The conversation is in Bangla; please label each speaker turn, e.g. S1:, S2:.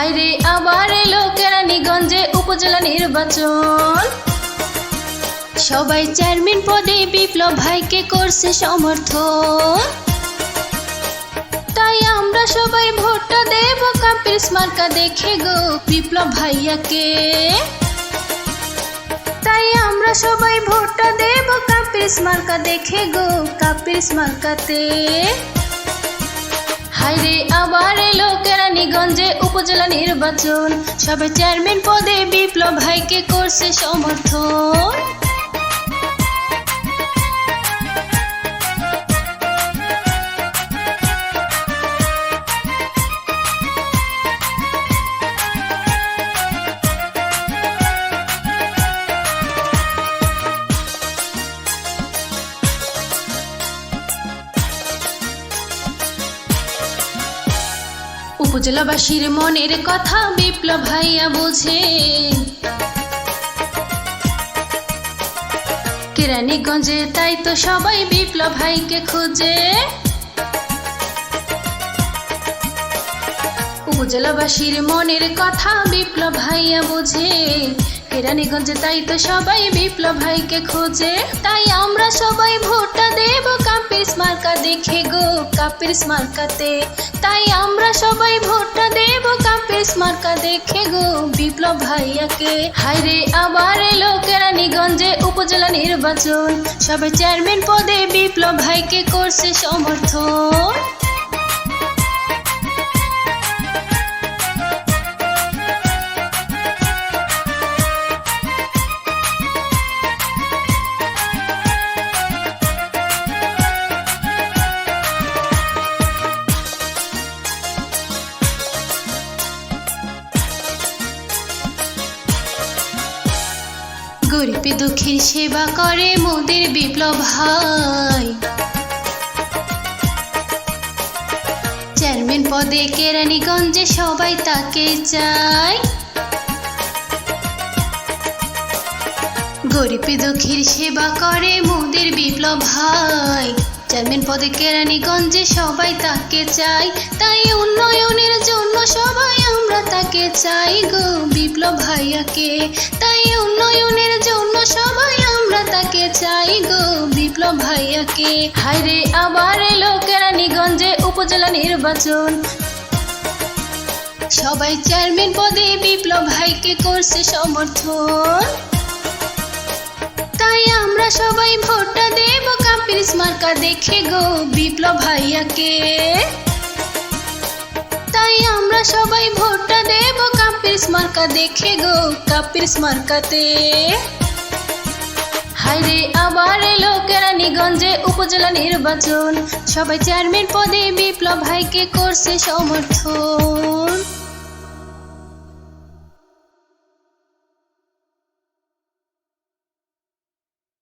S1: হাইরে আবার এলো কেরানীগঞ্জে উপজেলা নির্বাচন। সবাই চেয়ারম্যান পদে বিপ্লব ভাইকে করছে সমর্থন। তাই আমরা সবাই ভোটটা দেব কাপের স্মারকা দেখে গো বিপ্লব ভাইয়াকে। তাই আমরা সবাই ভোটটা দেব কাপের স্মারকা দেখে গো কাপের স্মারকাতে হাইরে আবার এলো কেরানীগঞ্জে উপজেলা নির্বাচন। সবে চেয়ারম্যান পদে বিপ্লব ভাইকে করছে সমর্থন। উপজেলাবাসীর মনের কথা বিপ্লব ভাইয়া বোঝে। কেরানীগঞ্জে তাই তো সবাই বিপ্লব ভাইকে খুঁজে। উপজেলাবাসীর মনের কথা বিপ্লব ভাইয়া বোঝে। কেরানীগঞ্জে তাই তো সবাই বিপ্লব ভাইকে খোঁজে। তাই আমরা সবাই ভোটটা দেব কাপির মার্কা দেখে গো কাপির মার্কাতে। তাই আমরা সবাই ভোটটা দেব কাপির মার্কা দেখে গো, বিপ্লব ভাইয়াকে। হাইরে আবার এলো কেরানীগঞ্জে উপজেলা নির্বাচন। সবাই চেয়ারম্যান পদে বিপ্লব ভাইকে করছে সমর্থন। গরিব দুঃখীর সেবা করে মোদের বিপ্লব হয়। চেয়ারম্যান পদে কেরানীগঞ্জে সবাই তাকে চায়। গরিব দুঃখীর সেবা করে মোদের বিপ্লব ভাই চেয়ারম্যান পদে কেরানীগঞ্জে সবাই তাকে চাই। তাই উন্নয়নের জন্য সবাই আমরা তাকে চাই গো বিপ্লব ভাইয়াকে। তাই উন্নয়নের জন্য সবাই আমরা তাকে চাই গো বিপ্লব ভাইয়াকে। হাইরে আবার এলো কেরানীগঞ্জে উপজেলা নির্বাচন। সবাই চেয়ারম্যান পদে বিপ্লব ভাইকে করছে সমর্থন। তাই আমরা সবাই ভোটটা দেব কাপির মার্কা দেখে গো বিপ্লব ভাইয়াকে। তাই আমরা সবাই ভোটটা দেব কাপির মার্কা দেখে গো কাপির মার্কাতে হাইরে আবার এলো কেরানীগঞ্জে উপজেলা নির্বাচন। সবাই চেয়ারম্যান পদে বিপ্লব ভাইকে করছে সমর্থন।